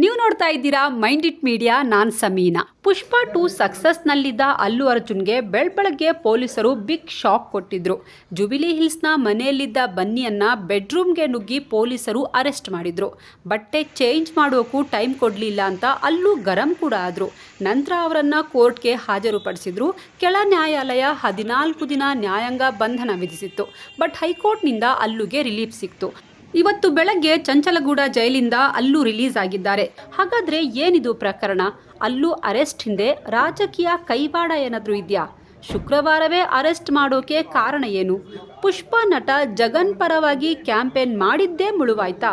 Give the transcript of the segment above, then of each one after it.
ನೀವು ನೋಡ್ತಾ ಇದ್ದೀರಾ ಮೈಂಡ್ ಇಟ್ ಮೀಡಿಯಾ, ನಾನ್ ಸಮೀನಾ. ಪುಷ್ಪ ಟು ಸಕ್ಸಸ್ನಲ್ಲಿದ್ದ ಅಲ್ಲು ಅರ್ಜುನ್ಗೆ ಬೆಳ್ಬೆಳಗ್ಗೆ ಪೊಲೀಸರು ಬಿಗ್ ಶಾಕ್ ಕೊಟ್ಟಿದ್ರು. ಜುಬಿಲಿ ಹಿಲ್ಸ್ನ ಮನೆಯಲ್ಲಿದ್ದ ಬನ್ನಿಯನ್ನ ಬೆಡ್ರೂಮ್ಗೆ ನುಗ್ಗಿ ಪೊಲೀಸರು ಅರೆಸ್ಟ್ ಮಾಡಿದ್ರು. ಬಟ್ಟೆ ಚೇಂಜ್ ಮಾಡೋಕ್ಕೂ ಟೈಮ್ ಕೊಡಲಿಲ್ಲ ಅಂತ ಅಲ್ಲೂ ಗರಂ ಕೂಡ ಆದರು. ನಂತರ ಅವರನ್ನು ಕೋರ್ಟ್ಗೆ ಹಾಜರುಪಡಿಸಿದ್ರು. ಕೆಳ ನ್ಯಾಯಾಲಯ ಹದಿನಾಲ್ಕು ದಿನ ನ್ಯಾಯಾಂಗ ಬಂಧನ ವಿಧಿಸಿತ್ತು. ಬಟ್ ಹೈಕೋರ್ಟ್ನಿಂದ ಅಲ್ಲುಗೆ ರಿಲೀಫ್ ಸಿಕ್ತು. ಇವತ್ತು ಬೆಳಗ್ಗೆ ಚಂಚಲಗೂಡ ಜೈಲಿಂದ ಅಲ್ಲೂ ರಿಲೀಸ್ ಆಗಿದ್ದಾರೆ. ಹಾಗಾದ್ರೆ ಏನಿದು ಪ್ರಕರಣ? ಅಲ್ಲೂ ಅರೆಸ್ಟ್ ಹಿಂದೆ ರಾಜಕೀಯ ಕೈವಾಡ ಏನಾದರೂ ಇದೆಯಾ? ಶುಕ್ರವಾರವೇ ಅರೆಸ್ಟ್ ಮಾಡೋಕೆ ಕಾರಣ ಏನು? ಪುಷ್ಪ ನಟ ಜಗನ್ ಪರವಾಗಿ ಕ್ಯಾಂಪೇನ್ ಮಾಡಿದ್ದೇ ಮುಳುವಾಯ್ತಾ?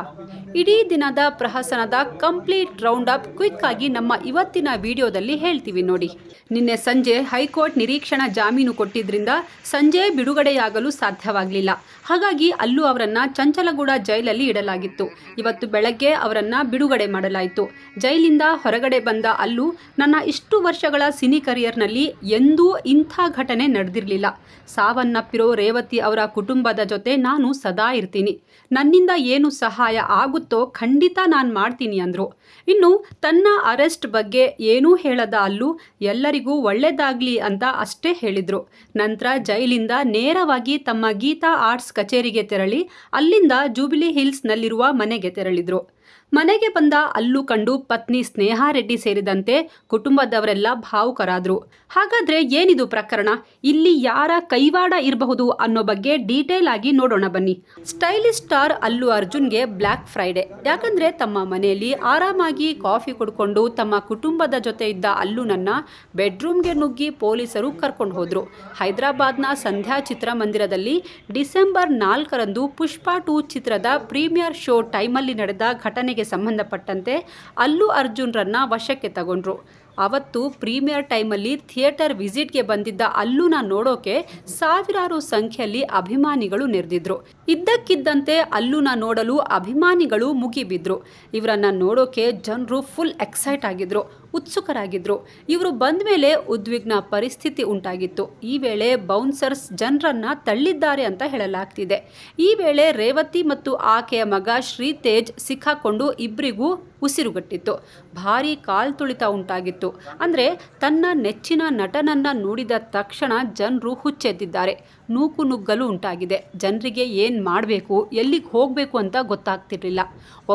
ಇಡೀ ದಿನದ ಪ್ರಹಸನದ ಕಂಪ್ಲೀಟ್ ರೌಂಡ್ ಅಪ್ ಕ್ವಿಕ್ ಆಗಿ ನಮ್ಮ ಇವತ್ತಿನ ವಿಡಿಯೋದಲ್ಲಿ ಹೇಳ್ತೀವಿ ನೋಡಿ. ನಿನ್ನೆ ಸಂಜೆ ಹೈಕೋರ್ಟ್ ನಿರೀಕ್ಷಣಾ ಜಾಮೀನು ಕೊಟ್ಟಿದ್ರಿಂದ ಸಂಜೆ ಬಿಡುಗಡೆಯಾಗಲು ಸಾಧ್ಯವಾಗಲಿಲ್ಲ. ಹಾಗಾಗಿ ಅಲ್ಲೂ ಅವರನ್ನ ಚಂಚಲಗೂಡ ಜೈಲಲ್ಲಿ ಇಡಲಾಗಿತ್ತು. ಇವತ್ತು ಬೆಳಗ್ಗೆ ಅವರನ್ನ ಬಿಡುಗಡೆ ಮಾಡಲಾಯಿತು. ಜೈಲಿಂದ ಹೊರಗಡೆ ಬಂದ ಅಲ್ಲು ನನ್ನ ಇಷ್ಟು ವರ್ಷಗಳ ಸಿನಿ ಕರಿಯರ್ನಲ್ಲಿ ಎಂದೂ ಇಂಥ ಘಟನೆ ನಡೆದಿರಲಿಲ್ಲ. ಸಾವನ್ನಪ್ಪಿರೋ ರೇವತಿ ಅವರ ಕುಟುಂಬದ ಜೊತೆ ನಾನು ಸದಾ ಇರ್ತೀನಿ. ನನ್ನಿಂದ ಏನು ಸಹಾಯ ಆಗುತ್ತೋ ಖಂಡಿತ ನಾನು ಮಾಡ್ತೀನಿ ಅಂದರು. ಇನ್ನು ತನ್ನ ಅರೆಸ್ಟ್ ಬಗ್ಗೆ ಏನೂ ಹೇಳದ ಅಲ್ಲು ಎಲ್ಲರಿಗೂ ಒಳ್ಳೆಯದಾಗಲಿ ಅಂತ ಅಷ್ಟೇ ಹೇಳಿದರು. ನಂತರ ಜೈಲಿಂದ ನೇರವಾಗಿ ತಮ್ಮ ಗೀತಾ ಆರ್ಟ್ಸ್ ಕಚೇರಿಗೆ ತೆರಳಿ ಅಲ್ಲಿಂದ ಜೂಬಿಲಿ ಹಿಲ್ಸ್ನಲ್ಲಿರುವ ಮನೆಗೆ ತೆರಳಿದರು. ಮನೆಗೆ ಬಂದ ಅಲ್ಲೂ ಕಂಡು ಪತ್ನಿ ಸ್ನೇಹಾ ರೆಡ್ಡಿ ಸೇರಿದಂತೆ ಕುಟುಂಬದವರೆಲ್ಲ ಭಾವುಕರಾದ್ರು. ಹಾಗಾದ್ರೆ ಏನಿದು ಪ್ರಕರಣ? ಇಲ್ಲಿ ಯಾರ ಕೈವಾಡ ಇರಬಹುದು ಅನ್ನೋ ಬಗ್ಗೆ ಡೀಟೇಲ್ ಆಗಿ ನೋಡೋಣ ಬನ್ನಿ. ಸ್ಟೈಲಿಶ್ ಸ್ಟಾರ್ ಅಲ್ಲು ಅರ್ಜುನ್ಗೆ ಬ್ಲ್ಯಾಕ್ ಫ್ರೈಡೆ. ಯಾಕಂದ್ರೆ ತಮ್ಮ ಮನೆಯಲ್ಲಿ ಆರಾಮಾಗಿ ಕಾಫಿ ಕುಡ್ಕೊಂಡು ತಮ್ಮ ಕುಟುಂಬದ ಜೊತೆ ಇದ್ದ ಅಲ್ಲುನನ್ನ ಬೆಡ್ರೂಮ್ಗೆ ನುಗ್ಗಿ ಪೊಲೀಸರು ಕರ್ಕೊಂಡು ಹೋದ್ರು. ಹೈದರಾಬಾದ್ನ ಸಂಧ್ಯಾ ಚಿತ್ರಮಂದಿರದಲ್ಲಿ ಡಿಸೆಂಬರ್ ನಾಲ್ಕರಂದು ಪುಷ್ಪಾ ಟೂ ಚಿತ್ರದ ಪ್ರೀಮಿಯರ್ ಶೋ ಟೈಮಲ್ಲಿ ನಡೆದ ಘಟನೆಗೆ ಸಂಬಂಧಪಟ್ಟಂತೆ ಅಲ್ಲು ಅರ್ಜುನ್ರನ್ನ ವಶಕ್ಕೆ ತಗೊಂಡ್ರು. ಅವತ್ತು ಪ್ರೀಮಿಯರ್ ಟೈಮಲ್ಲಿ ಥಿಯೇಟರ್ ವಿಸಿಟ್ಗೆ ಬಂದಿದ್ದ ಅಲ್ಲುನ ನೋಡೋಕೆ ಸಾವಿರಾರು ಸಂಖ್ಯೆಯಲ್ಲಿ ಅಭಿಮಾನಿಗಳು ನೆರೆದಿದ್ರು. ಇದ್ದಕ್ಕಿದ್ದಂತೆ ಅಲ್ಲುನ ನೋಡಲು ಅಭಿಮಾನಿಗಳು ಮುಗಿಬಿದ್ರು. ಇವರನ್ನ ನೋಡೋಕೆ ಜನರು ಫುಲ್ ಎಕ್ಸೈಟ್ ಆಗಿದ್ರು. ಉತ್ಸುಕರಾಗಿದ್ರು. ಇವರು ಬಂದ ಮೇಲೆ ಉದ್ವಿಗ್ನ ಪರಿಸ್ಥಿತಿ ಉಂಟಾಗಿತ್ತು. ಈ ವೇಳೆ ಬೌನ್ಸರ್ಸ್ ಜನರನ್ನು ತಳ್ಳಿದ್ದಾರೆ ಅಂತ ಹೇಳಲಾಗ್ತಿದೆ. ಈ ವೇಳೆ ರೇವತಿ ಮತ್ತು ಆಕೆಯ ಮಗ ಶ್ರೀತೇಜ್ ಸಿಕ್ಕಾಕೊಂಡು ಇಬ್ಬರಿಗೂ ಉಸಿರುಗಟ್ಟಿತ್ತು. ಭಾರಿ ಕಾಲ್ತುಳಿತ ಉಂಟಾಗಿತ್ತು. ಅಂದರೆ ತನ್ನ ನೆಚ್ಚಿನ ನಟನನ್ನ ನೋಡಿದ ತಕ್ಷಣ ಜನರು ಹುಚ್ಚೆದ್ದಿದ್ದಾರೆ. ನೂಕು ನುಗ್ಗಲು ಉಂಟಾಗಿದೆ. ಜನರಿಗೆ ಏನು ಮಾಡಬೇಕು, ಎಲ್ಲಿಗೆ ಹೋಗಬೇಕು ಅಂತ ಗೊತ್ತಾಗ್ತಿರಲಿಲ್ಲ.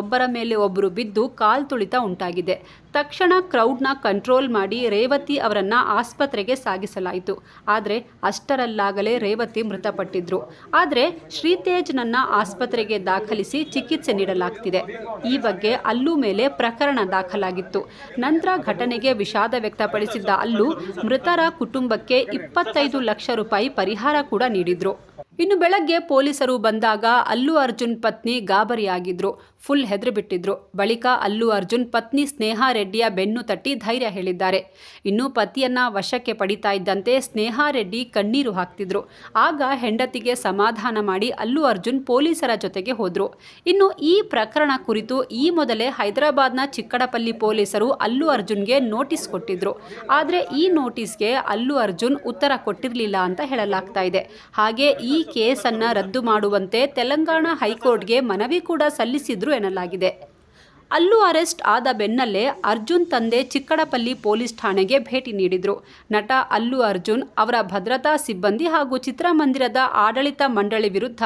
ಒಬ್ಬರ ಮೇಲೆ ಒಬ್ಬರು ಬಿದ್ದು ಕಾಲ್ತುಳಿತ ಉಂಟಾಗಿದೆ. ತಕ್ಷಣ ಕ್ರೌಡ್ನ ಕಂಟ್ರೋಲ್ ಮಾಡಿ ರೇವತಿ ಅವರನ್ನು ಆಸ್ಪತ್ರೆಗೆ ಸಾಗಿಸಲಾಯಿತು. ಆದರೆ ಅಷ್ಟರಲ್ಲಾಗಲೇ ರೇವತಿ ಮೃತಪಟ್ಟಿದ್ರು. ಆದರೆ ಶ್ರೀತೇಜ್ನನ್ನ ಆಸ್ಪತ್ರೆಗೆ ದಾಖಲಿಸಿ ಚಿಕಿತ್ಸೆ ನೀಡಲಾಗ್ತಿದೆ. ಈ ಬಗ್ಗೆ ಅಲ್ಲೂ ಮೇಲೆ ಪ್ರಕರಣ ದಾಖಲಾಗಿತ್ತು. ನಂತರ ಘಟನೆಗೆ ವಿಷಾದ ವ್ಯಕ್ತಪಡಿಸಿದ್ದ ಅಲ್ಲೂ ಮೃತರ ಕುಟುಂಬಕ್ಕೆ ಇಪ್ಪತ್ತೈದು ಲಕ್ಷ ರೂಪಾಯಿ ಪರಿಹಾರ ಕೂಡ ನೀಡಿದ್ರು. ಇನ್ನು ಬೆಳಗ್ಗೆ ಪೊಲೀಸರು ಬಂದಾಗ ಅಲ್ಲು ಅರ್ಜುನ್ ಪತ್ನಿ ಗಾಬರಿಯಾಗಿದ್ರು. ಫುಲ್ ಹೆದ್ರು ಬಿಟ್ಟಿದ್ರು ಬಳಿಕ ಅಲ್ಲು ಅರ್ಜುನ್ ಪತ್ನಿ ಸ್ನೇಹಾ ರೆಡ್ಡಿಯ ಬೆನ್ನು ತಟ್ಟಿ ಧೈರ್ಯ ಹೇಳಿದ್ದಾರೆ. ಇನ್ನು ಪತಿಯನ್ನ ವಶಕ್ಕೆ ಪಡಿತಾ ಇದ್ದಂತೆ ಸ್ನೇಹಾ ರೆಡ್ಡಿ ಕಣ್ಣೀರು ಹಾಕ್ತಿದ್ರು. ಆಗ ಹೆಂಡತಿಗೆ ಸಮಾಧಾನ ಮಾಡಿ ಅಲ್ಲು ಅರ್ಜುನ್ ಪೊಲೀಸರ ಜೊತೆಗೆ ಹೋದ್ರು. ಇನ್ನು ಈ ಪ್ರಕರಣ ಕುರಿತು ಈ ಮೊದಲೇ ಹೈದರಾಬಾದ್ನ ಚಿಕ್ಕಡಪಲ್ಲಿ ಪೊಲೀಸರು ಅಲ್ಲು ಅರ್ಜುನ್ಗೆ ನೋಟಿಸ್ ಕೊಟ್ಟಿದ್ರು. ಆದರೆ ಈ ನೋಟಿಸ್ಗೆ ಅಲ್ಲು ಅರ್ಜುನ್ ಉತ್ತರ ಕೊಟ್ಟಿರಲಿಲ್ಲ ಅಂತ ಹೇಳಲಾಗ್ತಾ ಇದೆ. ಹಾಗೆ ಈ ಕೇಸನ್ನ ರದ್ದು ಮಾಡುವಂತೆ ತೆಲಂಗಾಣ ಹೈಕೋರ್ಟ್ಗೆ ಮನವಿ ಕೂಡ ಸಲ್ಲಿಸಿದ್ರು ಎನ್ನಲಾಗಿದೆ. ಅಲ್ಲೂ ಅರೆಸ್ಟ್ ಆದ ಬೆನ್ನಲ್ಲೇ ಅರ್ಜುನ್ ತಂದೆ ಚಿಕ್ಕಡಪಲ್ಲಿ ಪೊಲೀಸ್ ಠಾಣೆಗೆ ಭೇಟಿ ನೀಡಿದ್ರು. ನಟ ಅಲ್ಲು ಅರ್ಜುನ್ ಅವರ ಭದ್ರತಾ ಸಿಬ್ಬಂದಿ ಹಾಗೂ ಚಿತ್ರಮಂದಿರದ ಆಡಳಿತ ಮಂಡಳಿ ವಿರುದ್ಧ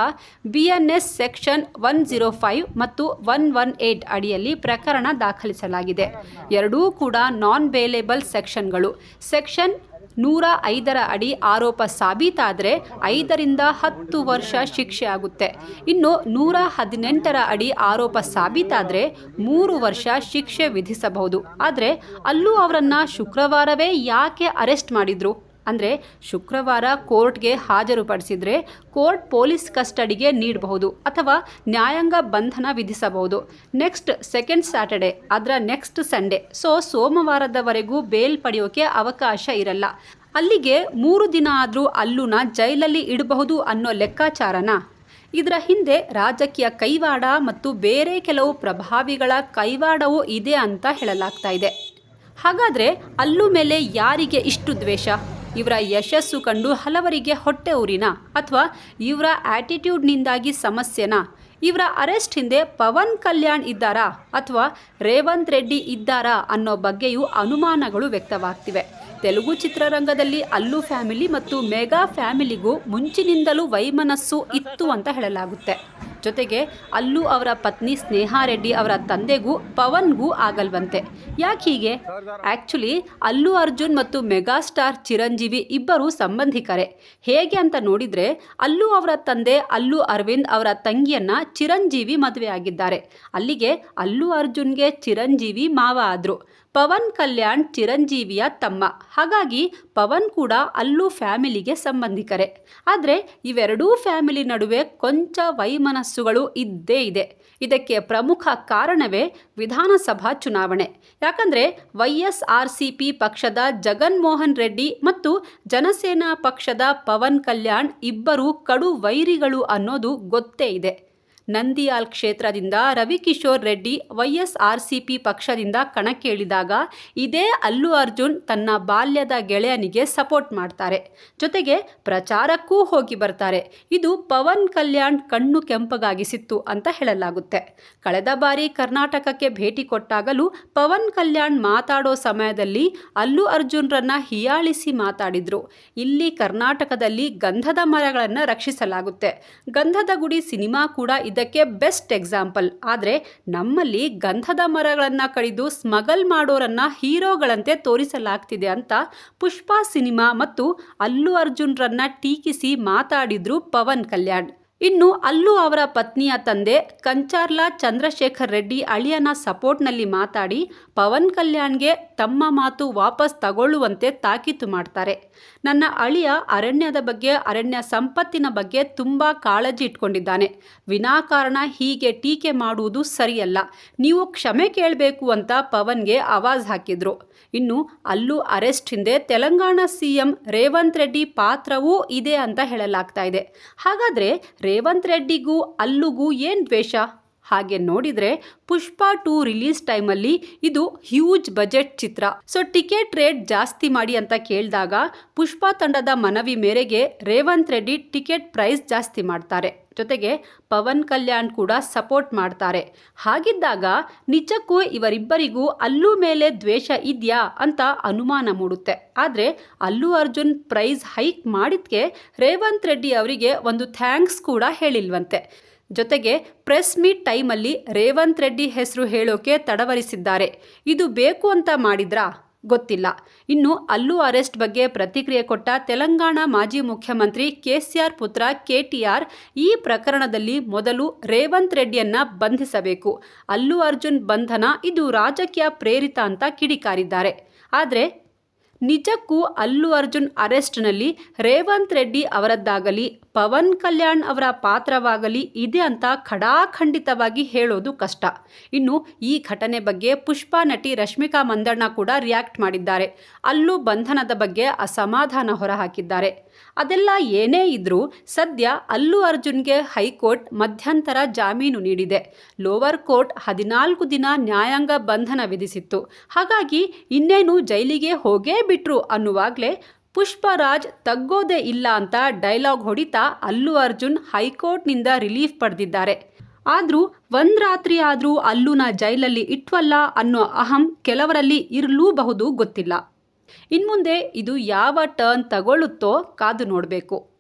BNS section one zero five ಮತ್ತು ಒನ್ ಒನ್ ಏಟ್ ಅಡಿಯಲ್ಲಿ ಪ್ರಕರಣ ದಾಖಲಿಸಲಾಗಿದೆ. ಎರಡೂ ಕೂಡ ನಾನ್ ಬೇಲೇಬಲ್ ಸೆಕ್ಷನ್ಗಳು. ಸೆಕ್ಷನ್ ನೂರ ಐದರ ಅಡಿ ಆರೋಪ ಸಾಬೀತಾದರೆ ಐದರಿಂದ ಹತ್ತು ವರ್ಷ ಶಿಕ್ಷೆ ಆಗುತ್ತೆ. ಇನ್ನು ನೂರ ಹದಿನೆಂಟರ ಅಡಿ ಆರೋಪ ಸಾಬೀತಾದರೆ ಮೂರು ವರ್ಷ ಶಿಕ್ಷೆ ವಿಧಿಸಬಹುದು. ಆದರೆ ಅಲ್ಲೂ ಅವರನ್ನು ಶುಕ್ರವಾರವೇ ಯಾಕೆ ಅರೆಸ್ಟ್ ಮಾಡಿದ್ರು? ಅಂದರೆ ಶುಕ್ರವಾರ ಕೋರ್ಟ್ಗೆ ಹಾಜರುಪಡಿಸಿದ್ರೆ ಕೋರ್ಟ್ ಪೊಲೀಸ್ ಕಸ್ಟಡಿಗೆ ನೀಡಬಹುದು ಅಥವಾ ನ್ಯಾಯಾಂಗ ಬಂಧನ ವಿಧಿಸಬಹುದು. ನೆಕ್ಸ್ಟ್ ಸೆಕೆಂಡ್ ಸ್ಯಾಟರ್ಡೆ ಅದರ ನೆಕ್ಸ್ಟ್ ಸಂಡೇ. ಸೊ, ಸೋಮವಾರದವರೆಗೂ ಬೇಲ್ ಪಡೆಯೋಕೆ ಅವಕಾಶ ಇರಲ್ಲ. ಅಲ್ಲಿಗೆ ಮೂರು ದಿನ ಆದರೂ ಅಲ್ಲೂನ ಜೈಲಲ್ಲಿ ಇಡಬಹುದು ಅನ್ನೋ ಲೆಕ್ಕಾಚಾರನ? ಇದರ ಹಿಂದೆ ರಾಜಕೀಯ ಕೈವಾಡ ಮತ್ತು ಬೇರೆ ಕೆಲವು ಪ್ರಭಾವಿಗಳ ಕೈವಾಡವೂ ಇದೆ ಅಂತ ಹೇಳಲಾಗ್ತಾ ಇದೆ. ಹಾಗಾದರೆ ಅಲ್ಲೂ ಮೇಲೆ ಯಾರಿಗೆ ಇಷ್ಟು ದ್ವೇಷ? ಇವರ ಯಶಸ್ಸು ಕಂಡು ಹಲವರಿಗೆ ಹೊಟ್ಟೆ ಊರಿನ ಅಥವಾ ಇವರ ಆಟಿಟ್ಯೂಡ್ನಿಂದಾಗಿ ಸಮಸ್ಯೆನ. ಇವರ ಅರೆಸ್ಟ್ ಹಿಂದೆ ಪವನ್ ಕಲ್ಯಾಣ್ ಇದ್ದಾರಾ ಅಥವಾ ರೇವಂತ್ ರೆಡ್ಡಿ ಇದ್ದಾರಾ ಅನ್ನೋ ಬಗ್ಗೆಯೂ ಅನುಮಾನಗಳು ವ್ಯಕ್ತವಾಗ್ತಿವೆ. ತೆಲುಗು ಚಿತ್ರರಂಗದಲ್ಲಿ ಅಲ್ಲು ಫ್ಯಾಮಿಲಿ ಮತ್ತು ಮೆಗಾ ಫ್ಯಾಮಿಲಿಗೂ ಮುಂಚಿನಿಂದಲೂ ವೈಮನಸ್ಸು ಇತ್ತು ಅಂತ ಹೇಳಲಾಗುತ್ತೆ. ಜೊತೆಗೆ ಅಲ್ಲೂ ಅವರ ಪತ್ನಿ ಸ್ನೇಹಾ ರೆಡ್ಡಿ ಅವರ ತಂದೆಗೂ ಪವನ್ಗೂ ಆಗಲ್ವಂತೆ. ಯಾಕೆ ಹೀಗೆ? ಆ್ಯಕ್ಚುಲಿ ಅಲ್ಲು ಅರ್ಜುನ್ ಮತ್ತು ಮೆಗಾಸ್ಟಾರ್ ಚಿರಂಜೀವಿ ಇಬ್ಬರು ಸಂಬಂಧಿಕರೇ. ಹೇಗೆ ಅಂತ ನೋಡಿದರೆ ಅಲ್ಲೂ ಅವರ ತಂದೆ, ಅಲ್ಲೂ ಅರವಿಂದ್ ಅವರ ತಂಗಿಯನ್ನ ಚಿರಂಜೀವಿ ಮದುವೆ ಆಗಿದ್ದಾರೆ ಅಲ್ಲಿಗೆ ಅಲ್ಲು ಅರ್ಜುನ್ಗೆ ಚಿರಂಜೀವಿ ಮಾವ ಆದರು. ಪವನ್ ಕಲ್ಯಾಣ್ ಚಿರಂಜೀವಿಯ ತಮ್ಮ. ಹಾಗಾಗಿ ಪವನ್ ಕೂಡ ಅಲ್ಲೂ ಫ್ಯಾಮಿಲಿಗೆ ಸಂಬಂಧಿಕರೇ. ಆದರೆ ಇವೆರಡೂ ಫ್ಯಾಮಿಲಿ ನಡುವೆ ಕೊಂಚ ವೈಮನಸ್ಸುಗಳು ಇದ್ದೇ ಇದೆ. ಇದಕ್ಕೆ ಪ್ರಮುಖ ಕಾರಣವೇ ವಿಧಾನಸಭಾ ಚುನಾವಣೆ. ಯಾಕಂದರೆ Y S R C P ಪಕ್ಷದ ಜಗನ್ಮೋಹನ್ ರೆಡ್ಡಿ ಮತ್ತು ಜನಸೇನಾ ಪಕ್ಷದ ಪವನ್ ಕಲ್ಯಾಣ್ ಇಬ್ಬರು ಕಡು ವೈರಿಗಳು ಅನ್ನೋದು ಗೊತ್ತೇ ಇದೆ. ನಂದಿಯಾಲ್ ಕ್ಷೇತ್ರದಿಂದ ರವಿಕಿಶೋರ್ ರೆಡ್ಡಿ ವೈಎಸ್ಆರ್ಸಿಪಿ ಪಕ್ಷದಿಂದ ಕಣಕ್ಕೆ ಇಳಿದಾಗ ಇದೇ ಅಲ್ಲು ಅರ್ಜುನ್ ತನ್ನ ಬಾಲ್ಯದ ಗೆಳೆಯನಿಗೆ ಸಪೋರ್ಟ್ ಮಾಡ್ತಾರೆ. ಜೊತೆಗೆ ಪ್ರಚಾರಕ್ಕೂ ಹೋಗಿ ಬರ್ತಾರೆ. ಇದು ಪವನ್ ಕಲ್ಯಾಣ್ ಕಣ್ಣು ಕೆಂಪಗಾಗಿಸಿತ್ತು ಅಂತ ಹೇಳಲಾಗುತ್ತೆ. ಕಳೆದ ಬಾರಿ ಕರ್ನಾಟಕಕ್ಕೆ ಭೇಟಿ ಕೊಟ್ಟಾಗಲೂ ಪವನ್ ಕಲ್ಯಾಣ್ ಮಾತಾಡೋ ಸಮಯದಲ್ಲಿ ಅಲ್ಲು ಅರ್ಜುನ್ರನ್ನ ಹಿಯಾಳಿಸಿ ಮಾತಾಡಿದ್ರು. ಇಲ್ಲಿ ಕರ್ನಾಟಕದಲ್ಲಿ ಗಂಧದ ಮರಗಳನ್ನು ರಕ್ಷಿಸಲಾಗುತ್ತೆ. ಗಂಧದ ಗುಡಿ ಸಿನಿಮಾ ಕೂಡ ಇದಕ್ಕೆ ಬೆಸ್ಟ್ ಎಕ್ಸಾಂಪಲ್. ಆದರೆ ನಮ್ಮಲ್ಲಿ ಗಂಧದ ಮರಗಳನ್ನು ಕಡಿದು ಸ್ಮಗಲ್ ಮಾಡೋರನ್ನ ಹೀರೋಗಳಂತೆ ತೋರಿಸಲಾಗ್ತಿದೆ ಅಂತ ಪುಷ್ಪ ಸಿನಿಮಾ ಮತ್ತು ಅಲ್ಲು ಅರ್ಜುನ್ರನ್ನ ಟೀಕಿಸಿ ಮಾತಾಡಿದ್ರು ಪವನ್ ಕಲ್ಯಾಣ್. ಇನ್ನು ಅಲ್ಲೂ ಅವರ ಪತ್ನಿಯ ತಂದೆ ಕಂಚಾರ್ಲಾ ಚಂದ್ರಶೇಖರ್ ರೆಡ್ಡಿ ಅಳಿಯನ ಸಪೋರ್ಟ್ನಲ್ಲಿ ಮಾತಾಡಿ ಪವನ್ ಕಲ್ಯಾಣ್ಗೆ ತಮ್ಮ ಮಾತು ವಾಪಸ್ ತಗೊಳ್ಳುವಂತೆ ತಾಕೀತು ಮಾಡ್ತಾರೆ. ನನ್ನ ಅಳಿಯ ಅರಣ್ಯದ ಬಗ್ಗೆ, ಅರಣ್ಯ ಸಂಪತ್ತಿನ ಬಗ್ಗೆ ತುಂಬ ಕಾಳಜಿ ಇಟ್ಕೊಂಡಿದ್ದಾನೆ. ವಿನಾಕಾರಣ ಹೀಗೆ ಟೀಕೆ ಮಾಡುವುದು ಸರಿಯಲ್ಲ. ನೀವು ಕ್ಷಮೆ ಕೇಳಬೇಕು ಅಂತ ಪವನ್ಗೆ ಆವಾಜ್ ಹಾಕಿದ್ರು. ಇನ್ನು ಅಲ್ಲೂ ಅರೆಸ್ಟ್ ಹಿಂದೆ ತೆಲಂಗಾಣ ಸಿಎಂ ರೇವಂತ್ ರೆಡ್ಡಿ ಪಾತ್ರವೂ ಇದೆ ಅಂತ ಹೇಳಲಾಗ್ತಾ ಇದೆ. ಹಾಗಾದರೆ ರೇವಂತ್ ರೆಡ್ಡಿಗೂ ಅಲ್ಲುಗೂ ಏನು ದ್ವೇಷ? ಹಾಗೆ ನೋಡಿದರೆ ಪುಷ್ಪ ಟೂ ರಿಲೀಸ್ ಟೈಮಲ್ಲಿ ಇದು ಹ್ಯೂಜ್ ಬಜೆಟ್ ಚಿತ್ರ. ಸೊ ಟಿಕೆಟ್ ರೇಟ್ ಜಾಸ್ತಿ ಮಾಡಿ ಅಂತ ಕೇಳಿದಾಗ ಪುಷ್ಪ ತಂಡದ ಮನವಿ ಮೇರೆಗೆ ರೇವಂತ್ ರೆಡ್ಡಿ ಟಿಕೆಟ್ ಪ್ರೈಸ್ ಜಾಸ್ತಿ ಮಾಡ್ತಾರೆ. ಜೊತೆಗೆ ಪವನ್ ಕಲ್ಯಾಣ್ ಕೂಡ ಸಪೋರ್ಟ್ ಮಾಡ್ತಾರೆ. ಹಾಗಿದ್ದಾಗ ನಿಜಕ್ಕೂ ಇವರಿಬ್ಬರಿಗೂ ಅಲ್ಲೂ ಮೇಲೆ ದ್ವೇಷ ಇದೆಯಾ ಅಂತ ಅನುಮಾನ ಮೂಡುತ್ತೆ. ಆದರೆ ಅಲ್ಲು ಅರ್ಜುನ್ ಪ್ರೈಸ್ ಹೈಕ್ ಮಾಡಿದ್ಕೆ ರೇವಂತ್ ರೆಡ್ಡಿ ಅವರಿಗೆ ಒಂದು ಥ್ಯಾಂಕ್ಸ್ ಕೂಡ ಹೇಳಿಲ್ವಂತೆ. ಜೊತೆಗೆ ಪ್ರೆಸ್ ಮೀಟ್ ಟೈಮಲ್ಲಿ ರೇವಂತ್ ರೆಡ್ಡಿ ಹೆಸರು ಹೇಳೋಕೆ ತಡವರಿಸಿದ್ದಾರೆ. ಇದು ಬೇಕು ಅಂತ ಮಾಡಿದ್ರಾ? ಗೊತ್ತಿಲ್ಲ. ಇನ್ನು ಅಲ್ಲು ಅರೆಸ್ಟ್ ಬಗ್ಗೆ ಪ್ರತಿಕ್ರಿಯೆ ಕೊಟ್ಟ ತೆಲಂಗಾಣ ಮಾಜಿ ಮುಖ್ಯಮಂತ್ರಿ ಕೆಸಿಆರ್ ಪುತ್ರ ಕೆಟಿಆರ್ ಈ ಪ್ರಕರಣದಲ್ಲಿ ಮೊದಲು ರೇವಂತ್ ರೆಡ್ಡಿಯನ್ನ ಬಂಧಿಸಬೇಕು. ಅಲ್ಲು ಅರ್ಜುನ್ ಬಂಧನ ಇದು ರಾಜಕೀಯ ಪ್ರೇರಿತ ಅಂತ ಕಿಡಿಕಾರಿದ್ದಾರೆ. ಆದರೆ ನಿಜಕ್ಕೂ ಅಲ್ಲು ಅರ್ಜುನ್ ಅರೆಸ್ಟ್ನಲ್ಲಿ ರೇವಂತ್ ರೆಡ್ಡಿ ಅವರದ್ದಾಗಲಿ, ಪವನ್ ಕಲ್ಯಾಣ್ ಅವರ ಪಾತ್ರವಾಗಲಿ ಇದೆ ಅಂತ ಖಡಾಖಂಡಿತವಾಗಿ ಹೇಳೋದು ಕಷ್ಟ. ಇನ್ನು ಈ ಘಟನೆ ಬಗ್ಗೆ ಪುಷ್ಪಾ ನಟಿ ರಶ್ಮಿಕಾ ಮಂದಣ್ಣ ಕೂಡ ರಿಯಾಕ್ಟ್ ಮಾಡಿದ್ದಾರೆ. ಅಲ್ಲೂ ಬಂಧನದ ಬಗ್ಗೆ ಅಸಮಾಧಾನ ಹೊರಹಾಕಿದ್ದಾರೆ. ಅದೆಲ್ಲ ಏನೇ ಇದ್ರೂ ಸದ್ಯ ಅಲ್ಲು ಅರ್ಜುನ್ಗೆ ಹೈಕೋರ್ಟ್ ಮಧ್ಯಂತರ ಜಾಮೀನು ನೀಡಿದೆ. ಲೋವರ್ ಕೋರ್ಟ್ ಹದಿನಾಲ್ಕು ದಿನ ನ್ಯಾಯಾಂಗ ಬಂಧನ ವಿಧಿಸಿತ್ತು. ಹಾಗಾಗಿ ಇನ್ನೇನು ಜೈಲಿಗೆ ಹೋಗೇ ಬಿಟ್ರು ಅನ್ನುವಾಗಲೇ ಪುಷ್ಪರಾಜ್ ತಗ್ಗೋದೇ ಇಲ್ಲ ಅಂತ ಡೈಲಾಗ್ ಹೊಡಿತಾ ಅಲ್ಲು ಅರ್ಜುನ್ ಹೈಕೋರ್ಟ್ನಿಂದ ರಿಲೀಫ್ ಪಡೆದಿದ್ದಾರೆ. ಆದರೂ ಒಂದು ರಾತ್ರಿ ಆದರೂ ಅಲ್ಲುನ ಜೈಲಲ್ಲಿ ಇಟ್ವಲ್ಲ ಅನ್ನೋ ಅಹಂ ಕೆಲವರಲ್ಲಿ ಇರಲೂಬಹುದು ಗೊತ್ತಿಲ್ಲ. ಇನ್ಮುಂದೆ ಇದು ಯಾವ ಟರ್ನ್ ತಗೊಳ್ಳುತ್ತೋ ಕಾದು ನೋಡಬೇಕು.